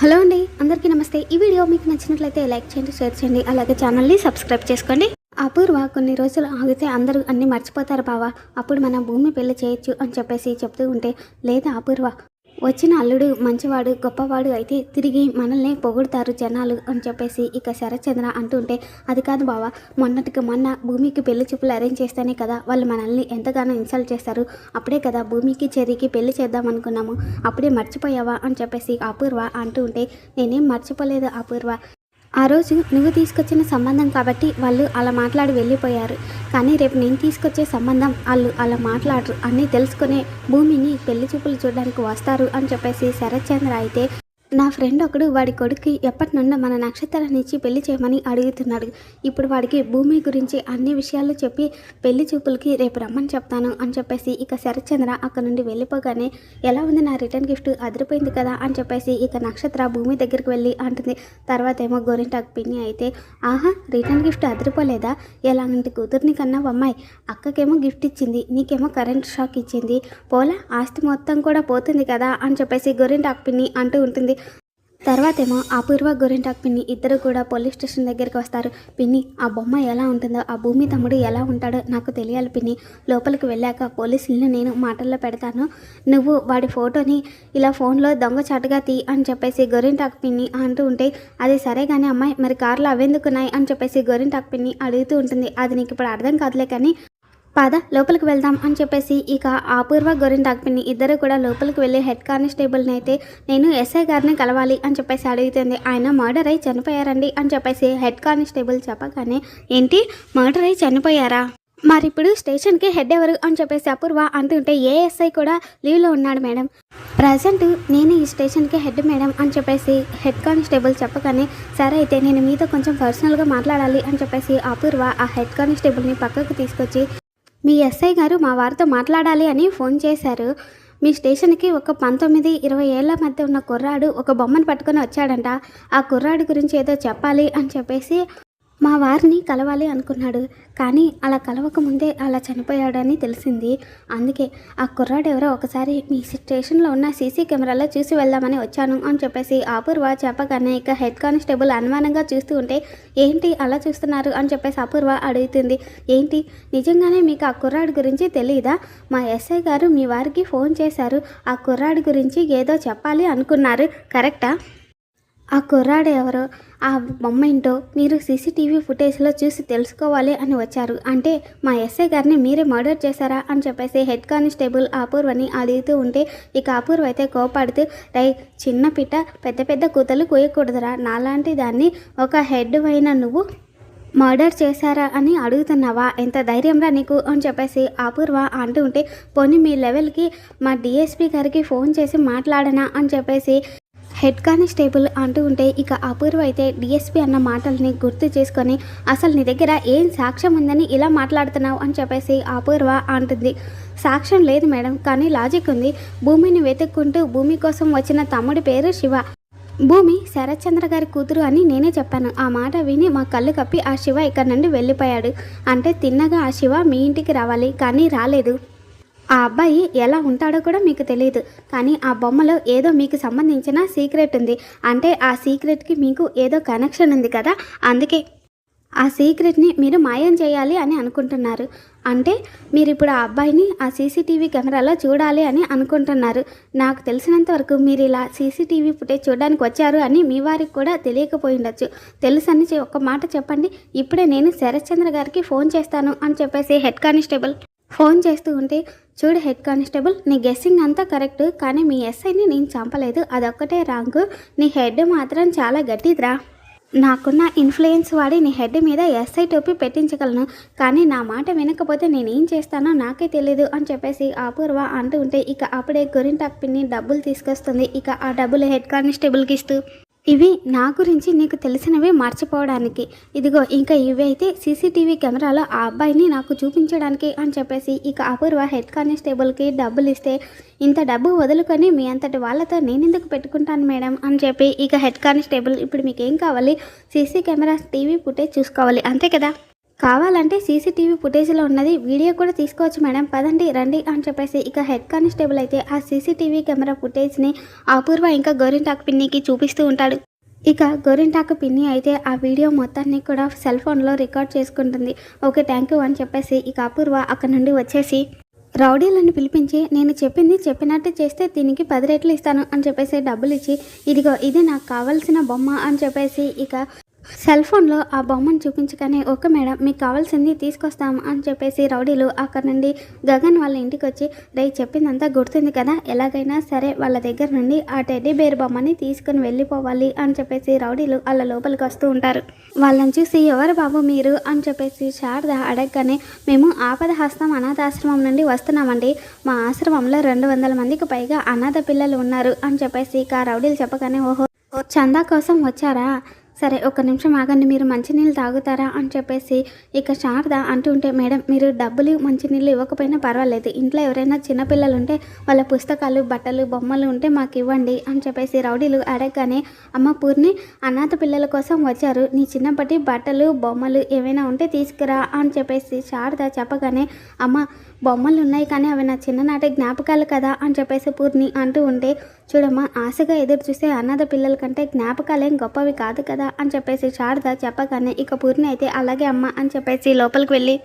Hello అండి అందరికీ నమస్తే. ఈ వీడియో మీకు నచ్చినట్లయితే లైక్ చేయండి షేర్ చేయండి అలాగే ఛానల్ని సబ్స్క్రైబ్ చేసుకోండి. అపూర్వ కొన్ని రోజులు ఆగితే అందరూ అన్నీ మర్చిపోతారు బావా. అప్పుడు మనం భూమి పెళ్ళి చేయొచ్చు అని చెప్పేసి చెప్తూ ఉంటే లేదా అపూర్వ వచ్చిన అల్లుడు మంచివాడు గొప్పవాడు అయితే తిరిగి మనల్ని పొగుడతారు జనాలు అని చెప్పేసి ఇక శరత్చంద్ర అంటుంటే అది కాదు బావా మొన్నటికి మొన్న భూమికి పెళ్ళి చూపులు అరేంజ్ చేస్తేనే కదా వాళ్ళు మనల్ని ఎంతగానో ఇన్సల్ట్ చేస్తారు. అప్పుడే కదా భూమికి చెరికి పెళ్ళి చేద్దాం అనుకున్నాము. అప్పుడే మర్చిపోయావా? అని చెప్పేసి అపూర్వ అంటూ ఉంటే నేనేం మర్చిపోలేదు అపూర్వ. ఆ రోజు నువ్వు తీసుకొచ్చిన సంబంధం కాబట్టి వాళ్ళు అలా మాట్లాడి వెళ్ళిపోయారు. కానీ రేపు నేను తీసుకొచ్చే సంబంధం వాళ్ళు అలా మాట్లాడరు. అన్నీ తెలుసుకునే భూమిని పెళ్ళి చూపులు చూడడానికి వస్తారు అని చెప్పేసి శరత్చంద్ర అయితే నా ఫ్రెండ్ ఒకడు వాడి కొడుకు ఎప్పటి నుండో మన నక్షత్రాన్ని ఇచ్చి పెళ్ళి చేయమని అడుగుతున్నాడు. ఇప్పుడు వాడికి భూమి గురించి అన్ని విషయాలు చెప్పి పెళ్ళి చూపులకి రేపు రమ్మని చెప్తాను అని చెప్పేసి ఇక శరత్చంద్ర అక్కడ నుండి వెళ్ళిపోగానే ఎలా ఉంది నా రిటర్న్ గిఫ్ట్? అదిరిపోయింది కదా? అని చెప్పేసి ఇక నక్షత్ర భూమి దగ్గరికి వెళ్ళి అంటుంది. తర్వాత ఏమో గోరింటాకు పిన్ని అయితే ఆహా రిటర్న్ గిఫ్ట్ అదిరిపోలేదా? ఎలాంటి కూతుర్ని కన్నా అమ్మాయి? అక్కకేమో గిఫ్ట్ ఇచ్చింది నీకేమో కరెంట్ షాక్ ఇచ్చింది. పోలా ఆస్తి మొత్తం కూడా పోతుంది కదా? అని చెప్పేసి గోరింటాకు పిన్ని అంటూ ఉంటుంది. తర్వాతేమో అపూర్వ గోరింటాకు పిన్ని ఇద్దరు కూడా పోలీస్ స్టేషన్ దగ్గరికి వస్తారు. పిన్ని ఆ బొమ్మ ఎలా ఉంటుందో ఆ భూమి తమ్ముడు ఎలా ఉంటాడో నాకు తెలియాలి పిన్ని. లోపలికి వెళ్ళాక పోలీసులను నేను మాటల్లో పెడతాను. నువ్వు వాడి ఫోటోని ఇలా ఫోన్లో దొంగచాటుగా తీ అని చెప్పేసి గోరింటాకు పిన్ని అంటూ ఉంటే అది సరే కానీ అమ్మాయి మరి కార్లు అవెందుకున్నాయి అని చెప్పేసి గోరింటాకు పిన్ని అడుగుతూ ఉంటుంది. అది నీకు ఇప్పుడు అర్థం కాదులే కానీ పద లోపలికి వెళ్దాం అని చెప్పేసి ఇక అపూర్వ గోరింటాకు పిన్ని ఇద్దరు కూడా లోపలికి వెళ్ళి హెడ్ కానిస్టేబుల్ని అయితే నేను ఎస్ఐ గారిని కలవాలి అని చెప్పేసి అడుగుతుంది. ఆయన మర్డర్ అయి చనిపోయారండి అని చెప్పేసి హెడ్ కానిస్టేబుల్ చెప్పగానే ఏంటి? మర్డర్ అయి చనిపోయారా? మరి ఇప్పుడు స్టేషన్కి హెడ్ ఎవరు? అని చెప్పేసి అపూర్వ అంటుంటే ఏఎస్ఐ కూడా లీవ్లో ఉన్నాడు మేడం. ప్రజెంట్ నేను ఈ స్టేషన్కి హెడ్ మేడం అని చెప్పేసి హెడ్ కానిస్టేబుల్ చెప్పగానే సరే అయితే నేను మీతో కొంచెం పర్సనల్గా మాట్లాడాలి అని చెప్పేసి అపూర్వ ఆ హెడ్ కానిస్టేబుల్ని పక్కకు తీసుకొచ్చి మీ ఎస్ఐ గారు మా వారితో మాట్లాడాలి అని ఫోన్ చేశారు. మీ స్టేషన్కి ఒక పంతొమ్మిది ఇరవై ఏళ్ళ మధ్య ఉన్న కుర్రాడు ఒక బొమ్మను పట్టుకొని వచ్చాడంట. ఆ కుర్రాడు గురించి ఏదో చెప్పాలి అని చెప్పేసి మా వారిని కలవాలి అనుకున్నాడు. కానీ అలా కలవక ముందే అలా చనిపోయాడని తెలిసింది. అందుకే ఆ కుర్రాడు ఎవరో ఒకసారి మీ స్టేషన్లో ఉన్న సీసీ కెమెరాలో చూసి వెళ్దామని వచ్చాను అని చెప్పేసి అపూర్వ చెప్పగానే ఇక హెడ్ కానిస్టేబుల్ అనుమానంగా చూస్తూ ఉంటే ఏంటి అలా చూస్తున్నారు? అని చెప్పేసి అపూర్వ అడుగుతుంది. ఏంటి? నిజంగానే మీకు ఆ కుర్రాడు గురించి తెలియదా మా ఎస్ఐ గారు మీ వారికి ఫోన్ చేశారు. ఆ కుర్రాడు గురించి ఏదో చెప్పాలి అనుకున్నారు. కరెక్టా? ఆ కుర్రాడు ఎవరో? ఆ బొమ్మ ఏంటో? మీరు సీసీటీవీ ఫుటేజ్లో చూసి తెలుసుకోవాలి అని వచ్చారు. అంటే మా ఎస్ఐ గారిని మీరే మర్డర్ చేశారా అని చెప్పేసి హెడ్ కానిస్టేబుల్ అపూర్వని అడుగుతూ ఉంటే ఇక అపూర్వ అయితే కోపాడుతూ రై చిన్న పిట్ట పెద్ద పెద్ద కూతలు కోయకూడదురా నాలాంటి దాన్ని ఒక హెడ్ అయిన నువ్వు మర్డర్ చేశారా అని అడుగుతున్నావా? ఎంత ధైర్యంరా నీకు? అని చెప్పేసి అపూర్వ అంటూ ఉంటే పోనీ మీ లెవెల్కి మా డిఎస్పీ గారికి ఫోన్ చేసి మాట్లాడనా? అని చెప్పేసి హెడ్ కానిస్టేబుల్ అంటూ ఉంటే ఇక అపూర్వ అయితే డిఎస్పీ అన్న మాటల్ని గుర్తు చేసుకొని అసలు నీ దగ్గర ఏం సాక్ష్యం ఉందని ఇలా మాట్లాడుతున్నావు? అని చెప్పేసి అపూర్వ అంటుంది. సాక్ష్యం లేదు మేడం కానీ లాజిక్ ఉంది. భూమిని వెతుక్కుంటూ భూమి కోసం వచ్చిన తమ్ముడి పేరు శివ. భూమి శరత్చంద్ర గారి కూతురు అని నేనే చెప్పాను. ఆ మాట విని మా కళ్ళు కప్పి ఆ శివ ఇక్కడ నుండి వెళ్ళిపోయాడు. అంటే తిన్నగా ఆ శివ మీ ఇంటికి రావాలి కానీ రాలేదు. ఆ అబ్బాయి ఎలా ఉంటాడో కూడా మీకు తెలియదు కానీ ఆ బొమ్మలో ఏదో మీకు సంబంధించిన సీక్రెట్ ఉంది. అంటే ఆ సీక్రెట్కి మీకు ఏదో కనెక్షన్ ఉంది కదా అందుకే ఆ సీక్రెట్ని మీరు మాయం చేయాలి అని అనుకుంటున్నారు. అంటే మీరు ఇప్పుడు ఆ అబ్బాయిని ఆ సీసీటీవీ కెమెరాలో చూడాలి అని అనుకుంటున్నారు. నాకు తెలిసినంత వరకు మీరు ఇలా సీసీటీవీ ఫుటేజ్ చూడడానికి వచ్చారు అని మీ వారికి కూడా తెలియకపోయి ఉండొచ్చు. తెలుసని ఒక మాట చెప్పండి. ఇప్పుడే నేను శరత్చంద్ర గారికి ఫోన్ చేస్తాను అని చెప్పేసి హెడ్ కానిస్టేబుల్ ఫోన్ చేస్తూ ఉంటే చూడు హెడ్ కానిస్టేబుల్ నీ గెస్సింగ్ అంతా కరెక్ట్ కానీ మీ ఎస్ఐని నేను చంపలేదు. అదొక్కటే రాంగ్. నీ హెడ్ మాత్రం చాలా గట్టిదిరా. నాకున్న ఇన్ఫ్లుయెన్స్ వాడి నీ హెడ్ మీద ఎస్ఐ టోపీ పెట్టించగలను కానీ నా మాట వినకపోతే నేనేం చేస్తానో నాకే తెలియదు అని చెప్పేసి అపూర్వ అంటూ ఉంటే ఇక అప్పుడే గొరింటాక్ పిన్ని డబ్బులు తీసుకొస్తుంది. ఇక ఆ డబ్బులు హెడ్ కానిస్టేబుల్కి ఇస్తూ. ఇవి నా గురించి నీకు తెలిసినవి మర్చిపోవడానికి. ఇదిగో ఇంకా ఇవి అయితే సీసీటీవీ కెమెరాలో ఆ అబ్బాయిని నాకు చూపించడానికి అని చెప్పేసి ఇక అపూర్వ హెడ్ కానిస్టేబుల్కి డబ్బులు ఇస్తే ఇంత డబ్బు వదులుకొని మీ అంతటి వాళ్ళతో నేనెందుకు పెట్టుకుంటాను మేడం అని చెప్పి ఇక హెడ్ కానిస్టేబుల్ ఇప్పుడు మీకు ఏం కావాలి? సీసీ కెమెరా టీవీ ఫుటేజ్ చూసుకోవాలి. అంతే కదా? కావాలంటే సీసీటీవీ ఫుటేజ్లో ఉన్నది. వీడియో కూడా తీసుకోవచ్చు మేడం. పదండి రండి అని చెప్పేసి ఇక హెడ్ కానిస్టేబుల్ అయితే ఆ సీసీటీవీ కెమెరా ఫుటేజ్ని అపూర్వ ఇంకా గోరింటాకు పిన్నికి చూపిస్తూ ఉంటాడు. ఇక గోరింటాకు పిన్ని అయితే ఆ వీడియో మొత్తాన్ని కూడా సెల్ ఫోన్లో రికార్డ్ చేసుకుంటుంది. ఓకే థ్యాంక్ యూ అని చెప్పేసి ఇక అపూర్వ అక్కడ నుండి వచ్చేసి రౌడీలను పిలిపించి నేను చెప్పింది చెప్పినట్టు చేస్తే దీనికి పది రెట్లు ఇస్తాను అని చెప్పేసి డబ్బులు ఇచ్చి ఇదిగో ఇది నాకు కావలసిన బొమ్మ అని చెప్పేసి ఇక సెల్ ఫోన్లో ఆ బొమ్మను చూపించగానే ఓకే మేడం మీకు కావాల్సింది తీసుకొస్తాం అని చెప్పేసి రౌడీలు అక్కడ నుండి గగన్ వాళ్ళ ఇంటికి వచ్చి రై చెప్పిందంతా గుర్తుంది కదా ఎలాగైనా సరే వాళ్ళ దగ్గర నుండి ఆ టెడ్డీ బేర్ బొమ్మని తీసుకుని వెళ్ళిపోవాలి అని చెప్పేసి రౌడీలు వాళ్ళ లోపలికి వస్తూ ఉంటారు. వాళ్ళని చూసి ఎవరు బాబు మీరు? అని చెప్పేసి శారద అడగగానే మేము ఆపద హస్తం అనాథాశ్రమం నుండి వస్తున్నామండి. మా ఆశ్రమంలో రెండు వందల మందికి పైగా అనాథ పిల్లలు ఉన్నారు అని చెప్పేసి ఇక ఆ రౌడీలు చెప్పగానే ఓహో చందా కోసం వచ్చారా? సరే ఒక నిమిషం ఆగండి మీరు మంచినీళ్ళు తాగుతారా అని చెప్పేసి ఇక శారద అంటుంటే మేడం మీరు డబ్బులు మంచినీళ్ళు ఇవ్వకపోయినా పర్వాలేదు. ఇంట్లో ఎవరైనా చిన్నపిల్లలు ఉంటే వాళ్ళ పుస్తకాలు బట్టలు బొమ్మలు ఉంటే మాకు ఇవ్వండి అని చెప్పేసి రౌడీలు అడగగానే అమ్మ పూర్ణి అనాథ పిల్లల కోసం వచ్చారు. నీ చిన్నప్పటి బట్టలు బొమ్మలు ఏమైనా ఉంటే తీసుకురా అని చెప్పేసి శారద చెప్పగానే అమ్మ బొమ్మలు ఉన్నాయి కానీ అవి నా చిన్ననాటి జ్ఞాపకాలు కదా అని చెప్పేసి పూర్ణి అంటూ ఉంటే చూడమ్మా ఆశగా ఎదురు చూసే అనాథ పిల్లల కంటే జ్ఞాపకాలేం గొప్పవి కాదు కదా అని చెప్పేసి శారద చెప్పగానే ఇక పూర్ణి అయితే అలాగే అమ్మ అని చెప్పేసి లోపలికి వెళ్ళి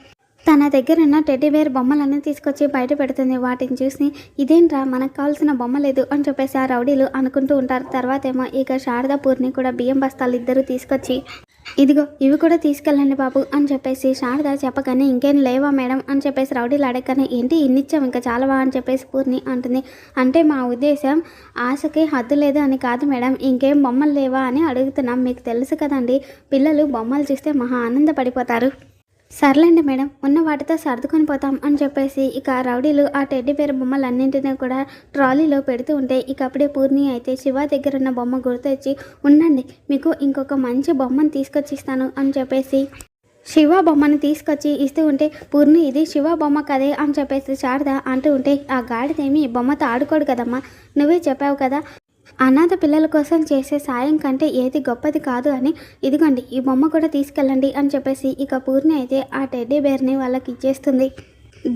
తన దగ్గర ఉన్న టెడ్డీబేర్ బొమ్మలన్నీ తీసుకొచ్చి బయట పెడుతుంది. వాటిని చూసి ఇదేంట్రా మనకు కావాల్సిన బొమ్మ లేదు అని చెప్పేసి ఆ రౌడీలు అనుకుంటూ ఉంటారు. తర్వాత ఏమో ఇక శారద పూర్ణి కూడా బియ్యం బస్తాలు ఇద్దరు తీసుకొచ్చి ఇదిగో ఇవి కూడా తీసుకెళ్ళండి బాబు అని చెప్పేసి శారద చెప్పగానే ఇంకేం లేవా మేడం అని చెప్పేసి రౌడీలు అడగగానే ఏంటి ఇన్నిచ్చాం ఇంకా చాలవా అని చెప్పేసి పూర్ణి అంటుంది. అంటే మా ఉద్దేశం ఆశకి హద్దు లేదు అని కాదు మేడం ఇంకేం బొమ్మలు లేవా అని అడుగుతున్నాం. మీకు తెలుసు కదండి పిల్లలు బొమ్మలు చూస్తే మహా ఆనందపడిపోతారు. సర్లేండి మేడం ఉన్న వాటితో సర్దుకొని పోతాం అని చెప్పేసి ఇక రౌడీలు ఆ టెడ్డి బేర్ బొమ్మలన్నింటినీ కూడా ట్రాలీలో పెడుతూ ఉంటే ఇక అప్పుడే పూర్ణి అయితే శివ దగ్గర ఉన్న బొమ్మ గుర్తొచ్చి ఉండండి మీకు ఇంకొక మంచి బొమ్మను తీసుకొచ్చి ఇస్తాను అని చెప్పేసి శివ బొమ్మను తీసుకొచ్చి ఇస్తూ ఉంటే పూర్ణి ఇది శివ బొమ్మ కదే అని చెప్పేసి శారద అంటూ ఉంటే ఆ గాడిదేమి బొమ్మతో ఆడుకోడు కదమ్మా నువ్వే చెప్పావు కదా అనాథ పిల్లల కోసం చేసే సాయం కంటే ఏది గొప్పది కాదు అని ఇదిగోండి ఈ బొమ్మ కూడా తీసుకెళ్ళండి అని చెప్పేసి ఇక పూర్ణి అయితే ఆ టెడ్డీ బేర్ని వాళ్ళకి ఇచ్చేస్తుంది.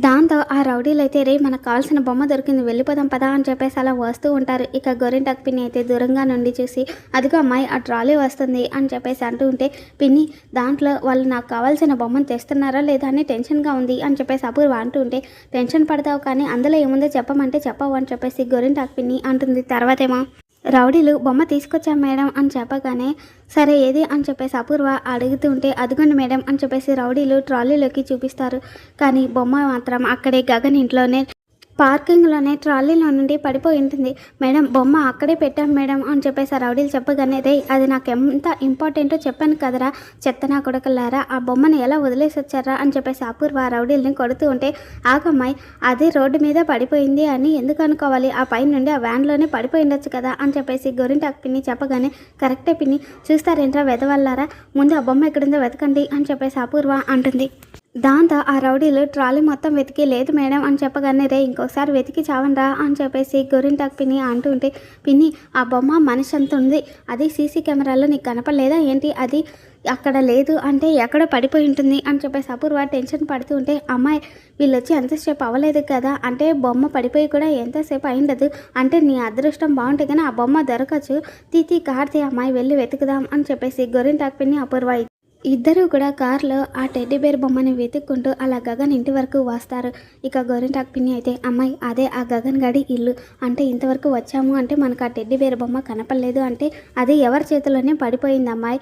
దాంతో ఆ రౌడీలు అయితే రే మనకు కావాల్సిన బొమ్మ దొరికింది వెళ్ళిపోదాం పదా అని చెప్పేసి అలా వస్తూ ఉంటారు. ఇక గొరింటాకు పిన్ని అయితే దూరంగా నుండి చూసి అదిగో అమ్మాయి ఆ ట్రాలీ వస్తుంది అని చెప్పేసి అంటూ ఉంటే పిన్ని దాంట్లో వాళ్ళు నాకు కావాల్సిన బొమ్మను తెస్తున్నారా లేదా అని టెన్షన్గా ఉంది అని చెప్పేసి అపూర్వ అంటూ ఉంటే టెన్షన్ పడతావు కానీ అందులో ఏముందో చెప్పమంటే చెప్పవు అని చెప్పేసి గొరింటాకు పిన్ని అంటుంది తర్వాతేమో. రౌడీలు బొమ్మ తీసుకొచ్చాం మేడం అని చెప్పగానే సరే ఏది అని చెప్పేసి అపూర్వ అడుగుతూ ఉంటే అదిగోండి మేడం అని చెప్పేసి రౌడీలు ట్రాలీలోకి చూపిస్తారు. కానీ బొమ్మ మాత్రం అక్కడే గగన్ ఇంట్లోనే పార్కింగ్లోనే ట్రాలీలో నుండి పడిపోయి ఉంటుంది. మేడం బొమ్మ అక్కడే పెట్టాం మేడం అని చెప్పేసి ఆ రౌడీలు చెప్పగానే రే అది నాకు ఎంత ఇంపార్టెంటో చెప్పాను కదరా చెత్త నా కొడకల్లారా ఆ బొమ్మను ఎలా వదిలేసి వచ్చారా అని చెప్పేసి అపూర్వ ఆ రౌడీల్ని కొడుతూ ఉంటే ఆగమ్మాయి అది రోడ్డు మీద పడిపోయింది అని ఎందుకు అనుకోవాలి? ఆ పైన నుండి ఆ వ్యాన్లోనే పడిపోయి ఉండొచ్చు కదా అని చెప్పేసి గొరింటాకు పిన్ని చెప్పగానే కరెక్టే పిన్ని చూస్తారేంట్రా వెదవల్లారా ముందు ఆ బొమ్మ ఎక్కడుందో వెతకండి అని చెప్పేసి అపూర్వ అంటుంది. దాంతో ఆ రౌడీలు ట్రాలీ మొత్తం వెతికి లేదు మేడం అని చెప్పగానే రే ఇంకోసారి వెతికి చావండ్రా అని చెప్పేసి గొరింటాకు పిన్ని అంటూ ఉంటే పిన్ని ఆ బొమ్మ మనిషి అంత ఉంది. అది సీసీ కెమెరాలో నీకు కనపడలేదా? ఏంటి? అది అక్కడ లేదు అంటే ఎక్కడో పడిపోయి ఉంటుంది అని చెప్పేసి అపూర్వ టెన్షన్ పడుతూ ఉంటే అమ్మాయి వీళ్ళు వచ్చి ఎంతసేపు అవ్వలేదు కదా? అంటే బొమ్మ పడిపోయి కూడా ఎంతసేపు అయిండదు. అంటే నీ అదృష్టం బాగుంటే కానీ ఆ బొమ్మ దొరకచ్చు. తీతి కార్తీ అమ్మాయి వెళ్ళి వెతుకుదాం అని చెప్పేసి గొరింటాకు పిన్ని అపూర్వ ఇద్దరూ కూడా కారులో ఆ టెడ్డీ బేర్ బొమ్మని వెతుక్కుంటూ అలా గగన్ ఇంటి వరకు వస్తారు. ఇక గోరింటాక్ పిన్ని అయితే అమ్మాయి అదే ఆ గగన్ గడి ఇల్లు. అంటే ఇంతవరకు వచ్చాము అంటే మనకు ఆ టెడ్డీ బేర్ బొమ్మ కనపడలేదు అంటే అది ఎవరి చేతిలోనే పడిపోయింది అమ్మాయి.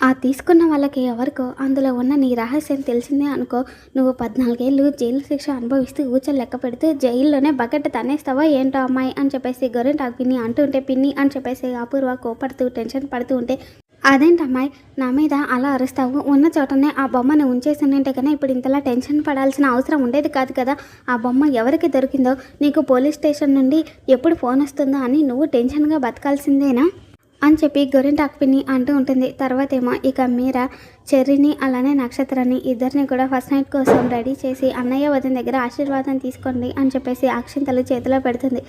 ఆ తీసుకున్న వాళ్ళకి ఎవరికో అందులో ఉన్న నీ రహస్యం తెలిసిందే అనుకో. నువ్వు పద్నాలుగేళ్ళు జైలు శిక్ష అనుభవిస్తూ ఊచలు లెక్క పెడితే జైల్లోనే బకెట్ తనేస్తావా ఏంటో అమ్మాయి? అని చెప్పేసి గొర్రెంటాకు పిన్ని అంటూ ఉంటే పిన్ని అని చెప్పేసి అపూర్వ కోపడుతూ టెన్షన్ పడుతూ ఉంటే అదేంటమ్మాయి? నా మీద అలా అరుస్తావు? ఉన్న చోటనే ఆ బొమ్మని ఉంచేసానంటే కన్నా ఇప్పుడు ఇంతలా టెన్షన్ పడాల్సిన అవసరం ఉండేది కాదు కదా. ఆ బొమ్మ ఎవరికి దొరికిందో నీకు పోలీస్ స్టేషన్ నుండి ఎప్పుడు ఫోన్ వస్తుందో అని నువ్వు టెన్షన్గా బతకాల్సిందేనా? అని చెప్పి గొరింటాకు పిన్ని అంటూ ఉంటుంది. తర్వాత ఏమో ఇక మీరా చెర్రీని అలానే నక్షత్రాన్ని ఇద్దరిని కూడా ఫస్ట్ నైట్ కోసం రెడీ చేసి అన్నయ్య వదిన దగ్గర ఆశీర్వాదం తీసుకోండి అని చెప్పేసి అక్షింతలు చేతిలో పెడుతుంది.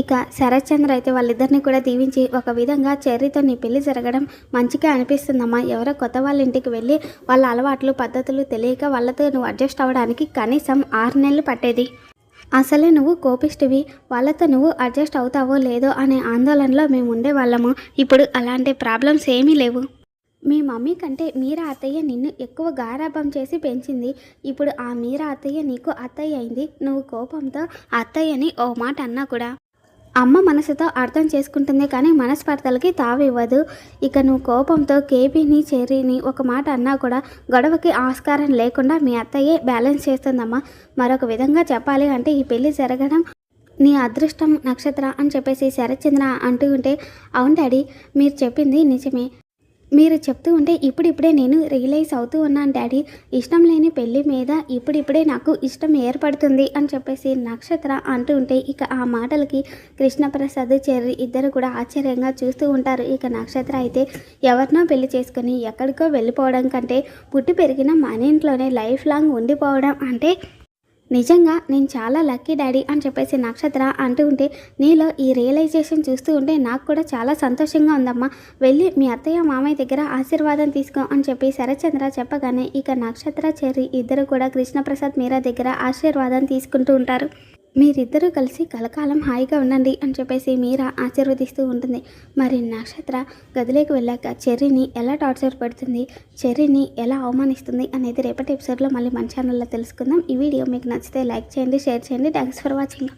ఇక శరత్ చంద్ర అయితే వాళ్ళిద్దరిని కూడా దీవించి ఒక విధంగా చెర్రీతో నీ పెళ్ళి జరగడం మంచిగా అనిపిస్తుందమ్మా. ఎవరో కొత్త వాళ్ళ ఇంటికి వెళ్ళి వాళ్ళ అలవాట్లు పద్ధతులు తెలియక వాళ్ళతో నువ్వు అడ్జస్ట్ అవ్వడానికి కనీసం ఆరు నెలలు పట్టేది. అసలే నువ్వు కోపిష్టివి. వాళ్ళతో నువ్వు అడ్జస్ట్ అవుతావో లేదో అనే ఆందోళనలో మేము ఉండేవాళ్ళము. ఇప్పుడు అలాంటి ప్రాబ్లమ్స్ ఏమీ లేవు. మీ మమ్మీ కంటే మీరా అత్తయ్య నిన్ను ఎక్కువ గారాభం చేసి పెంచింది. ఇప్పుడు ఆ మీరా అత్తయ్య నీకు అత్తయ్య అయింది. నువ్వు కోపంతో అత్తయ్యని ఓ మాట అన్నా కూడా. అమ్మ మనసుతో అర్థం చేసుకుంటుంది కానీ మనస్పర్ధలకి తావివ్వదు. ఇక నువ్వు కోపంతో కేబీని చెర్రీని ఒక మాట అన్నా కూడా గొడవకి ఆస్కారం లేకుండా మీ అత్తయ్యే బ్యాలెన్స్ చేస్తుందమ్మా. మరొక విధంగా చెప్పాలి అంటే ఈ పెళ్ళి జరగడం నీ అదృష్టం నక్షత్ర అని చెప్పేసి శరత్చంద్ర అంటూ ఉంటే అవును డాడీ మీరు చెప్పింది నిజమే. మీరు చెప్తూ ఉంటే ఇప్పుడిప్పుడే నేను రియలైజ్ అవుతూ ఉన్నాను డాడీ ఇష్టం లేని పెళ్ళి మీద ఇప్పుడిప్పుడే నాకు ఇష్టం ఏర్పడుతుంది అని చెప్పేసి నక్షత్ర అంటూ ఉంటే ఇక ఆ మాటలకి కృష్ణప్రసాద్ చెర్రి ఇద్దరు కూడా ఆశ్చర్యంగా చూస్తూ ఉంటారు. ఇక నక్షత్ర అయితే ఎవరినో పెళ్ళి చేసుకుని ఎక్కడికో వెళ్ళిపోవడం కంటే పుట్టి పెరిగిన మన ఇంట్లోనే లైఫ్ లాంగ్ ఉండిపోవడం అంటే నిజంగా నేను చాలా లక్కీ డాడీ అని చెప్పేసి నక్షత్ర అంటూ ఉంటే నీలో ఈ రియలైజేషన్ చూస్తూ ఉంటే నాకు కూడా చాలా సంతోషంగా ఉందమ్మా. వెళ్ళి మీ అత్తయ్య మామయ్య దగ్గర ఆశీర్వాదం తీసుకో అని చెప్పి శరచంద్ర చెప్పగానే ఇక నక్షత్ర చెర్రి ఇద్దరు కూడా కృష్ణప్రసాద్ మీరా దగ్గర ఆశీర్వాదం తీసుకుంటూ ఉంటారు. మీరిద్దరూ కలిసి కలకాలం హాయిగా ఉండండి అని చెప్పేసి మీరా ఆశీర్వదిస్తూ ఉంటుంది. మరి నక్షత్ర గదిలోకి వెళ్ళాక చెర్రీని ఎలా టార్చర్ పెడుతుంది చెర్రీని ఎలా అవమానిస్తుంది అనేది రేపటి ఎపిసోడ్లో మళ్ళీ మన ఛానల్లో తెలుసుకుందాం. ఈ వీడియో మీకు నచ్చితే లైక్ చేయండి షేర్ చేయండి. Thanks for watching.